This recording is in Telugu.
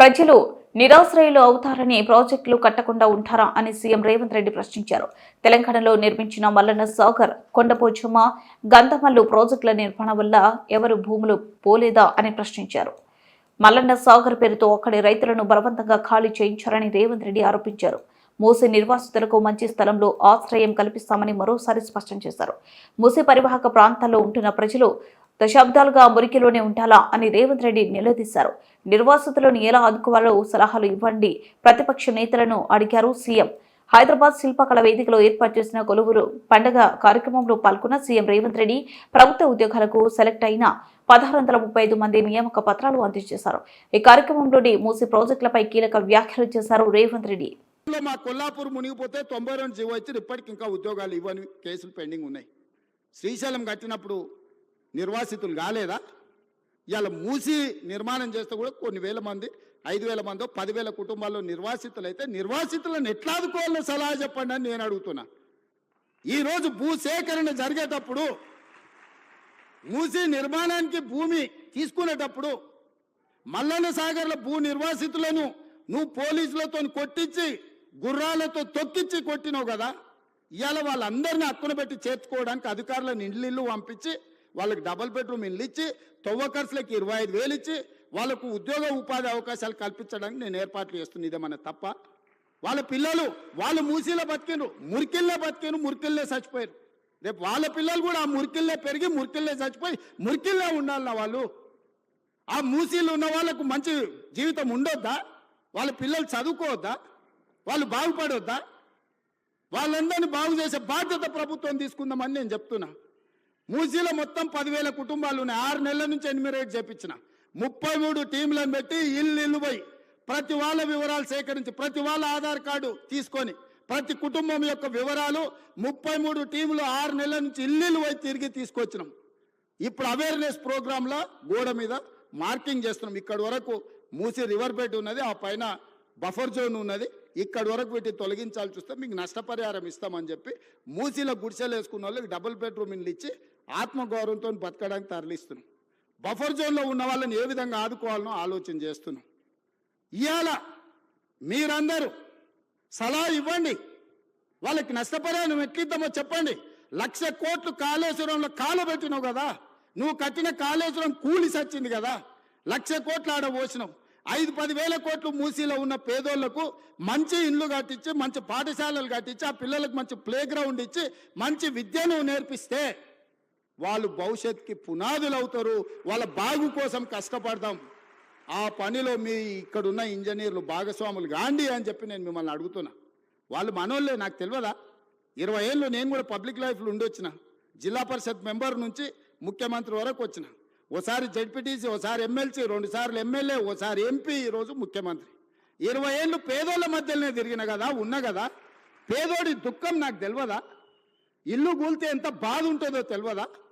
ప్రజలు నిరాశ్రయులు అవుతారని ప్రాజెక్టులు కట్టకుండా ఉంటారా అని సీఎం రేవంత్ రెడ్డి ప్రశ్నించారు. తెలంగాణలో నిర్మించిన మల్లన్న సాగర్ కొండపోచమ్మ గంధమల్లు ప్రాజెక్టుల నిర్మాణం వల్ల ఎవరు భూములు పోలేదా అని ప్రశ్నించారు. మల్లన్న సాగర్ పేరుతో అక్కడి రైతులను బలవంతంగా ఖాళీ చేయించారని రేవంత్ రెడ్డి ఆరోపించారు. మూసి నిర్వాసితులకు మంచి స్థలంలో ఆశ్రయం కల్పిస్తామని మరోసారి స్పష్టం చేశారు. మూసి పరివాహక ప్రాంతాల్లో ఉంటున్న ప్రజలు దశాబ్దాలుగా మురికిలోనే ఉండాలా అని రేవంత్ రెడ్డి నిలదీశారు. నిర్వాసితులను ఎలా ఆదుకోవాలో సలహాలు ఇవ్వండి. ప్రతిపక్ష నేతలను అడిగారు సీఎం. హైదరాబాద్ శిల్పకళ వేదికలో ఏర్పాటు చేసిన కొలువురు పండగ కార్యక్రమంలో పాల్గొన్న సీఎం రేవంత్ రెడ్డి ప్రభుత్వ ఉద్యోగాలకు సెలెక్ట్ అయిన పదహారు వందల ముప్పై ఐదు మంది నియామక పత్రాలు అందజేశారు. ఈ కార్యక్రమంలోని మూసి ప్రాజెక్టులపై కీలక వ్యాఖ్యలు చేశారు రేవంత్ రెడ్డి. మా కొల్లాపూర్ మునిగిపోతే తొంభై రెండు జీవో ఇప్పటికి ఇంకా ఉద్యోగాలు ఇవ్వని కేసులు పెండింగ్ ఉన్నాయి. శ్రీశైలం కట్టినప్పుడు నిర్వాసితులు కాలేదా? ఇలా మూసి నిర్మాణం చేస్తే కూడా కొన్ని వేల మంది ఐదు వేల మందో పదివేల కుటుంబాల్లో నిర్వాసితులు అయితే నిర్వాసితులను ఎట్లా ఆదుకోవాలో సలహా చెప్పండి అని నేను అడుగుతున్నా. ఈరోజు భూ సేకరణ జరిగేటప్పుడు మూసి నిర్మాణానికి భూమి తీసుకునేటప్పుడు మల్లన్న సాగర్ల భూ నిర్వాసితులను నువ్వు పోలీసులతో కొట్టించి గుర్రాలతో తొక్కిచ్చి కొట్టినావు కదా? ఇవాళ వాళ్ళందరినీ అక్కున పెట్టి చేర్చుకోవడానికి అధికారులను ఇండ్లు పంపించి వాళ్ళకి డబుల్ బెడ్రూమ్ ఇల్లు ఇచ్చి తొవ్వ ఇరవై ఐదు వేలు ఇచ్చి వాళ్ళకు ఉద్యోగ ఉపాధి అవకాశాలు కల్పించడానికి నేను ఏర్పాట్లు చేస్తుంది ఇదేమన్నా తప్ప. వాళ్ళ పిల్లలు వాళ్ళు మూసీలో బతికిండ్రు మురికిల్లే బతికిను మురికిల్లే చచ్చిపోయారు రేపు వాళ్ళ పిల్లలు కూడా ఆ మురికిల్లే పెరిగి మురికిల్లే చచ్చిపోయి మురికిల్లే ఉండాలన్న వాళ్ళు. ఆ మూసీలు ఉన్న వాళ్ళకు మంచి జీవితం ఉండొద్దా? వాళ్ళ పిల్లలు చదువుకోవద్దా? వాళ్ళు బాగుపడొద్దా? వాళ్ళందరినీ బాగు చేసే బాధ్యత ప్రభుత్వం తీసుకుందామని నేను చెప్తున్నా. మూసీలో మొత్తం పదివేల కుటుంబాలు ఉన్నాయి. ఆరు నెలల నుంచి ఎనిమిరేట్ చేపించిన. ముప్పై మూడు టీంలను పెట్టి ఇల్లు ఇల్లు పోయి ప్రతి వాళ్ళ వివరాలు సేకరించి ప్రతి వాళ్ళ ఆధార్ కార్డు తీసుకొని ప్రతి కుటుంబం యొక్క వివరాలు ముప్పై మూడు టీంలు ఆరు నెలల నుంచి ఇల్లు పోయి తిరిగి తీసుకొచ్చినాం. ఇప్పుడు అవేర్నెస్ ప్రోగ్రాంలో గోడ మీద మార్కింగ్ చేస్తున్నాం. ఇక్కడ వరకు మూసి రివర్ బెడ్ ఉన్నది ఆ పైన బఫర్ జోన్ ఉన్నది. ఇక్కడ వరకు వీటిని తొలగించాల్సి వస్తే మీకు నష్టపరిహారం ఇస్తామని చెప్పి మూసీలో గుడిసెలు వేసుకున్న వాళ్ళకి డబుల్ బెడ్రూమ్ ఇల్లు ఇచ్చి ఆత్మగౌరవంతో బతకడానికి తరలిస్తున్నాం. బఫర్ జోన్లో ఉన్న వాళ్ళని ఏ విధంగా ఆదుకోవాలనో ఆలోచన చేస్తున్నాం. ఇవాళ మీరందరూ సలహా ఇవ్వండి. వాళ్ళకి నష్టపరిహారం ఎట్లిద్దామో చెప్పండి. లక్ష కోట్లు కాళేశ్వరంలో కాలబెట్టినావు కదా. నువ్వు కట్టిన కాళేశ్వరం కూలి సచ్చింది కదా. లక్ష కోట్లు ఆడ పోసినావు. ఐదు పది వేల కోట్లు మూసీలో ఉన్న పేదోళ్ళకు మంచి ఇండ్లు కట్టించి మంచి పాఠశాలలు కట్టించి ఆ పిల్లలకు మంచి ప్లే గ్రౌండ్ ఇచ్చి మంచి విద్యను నేర్పిస్తే వాళ్ళు భవిష్యత్తుకి పునాదులు అవుతారు వాళ్ళ బాగు కోసం కష్టపడదాం. ఆ పనిలో మీ ఇక్కడున్న ఇంజనీర్లు భాగస్వాములు గాండి అని చెప్పి నేను మిమ్మల్ని అడుగుతున్నా. వాళ్ళు మనోళ్ళే నాకు తెలియదా? ఇరవై ఏళ్ళు నేను కూడా పబ్లిక్ లైఫ్లో ఉండొచ్చిన జిల్లా పరిషత్ మెంబర్ నుంచి ముఖ్యమంత్రి వరకు వచ్చిన. ఓసారి జడ్పీటీసీ ఓసారి ఎమ్మెల్సీ రెండు సార్లు ఎమ్మెల్యే ఓసారి ఎంపీ ఈరోజు ముఖ్యమంత్రి. ఇరవై ఏళ్ళు పేదోళ్ళ మధ్యలోనే తిరిగిన కదా ఉన్నా కదా? పేదోడి దుఃఖం నాకు తెలియదా? ఇల్లు కూలితే ఎంత బాధ ఉంటుందో తెలియదా?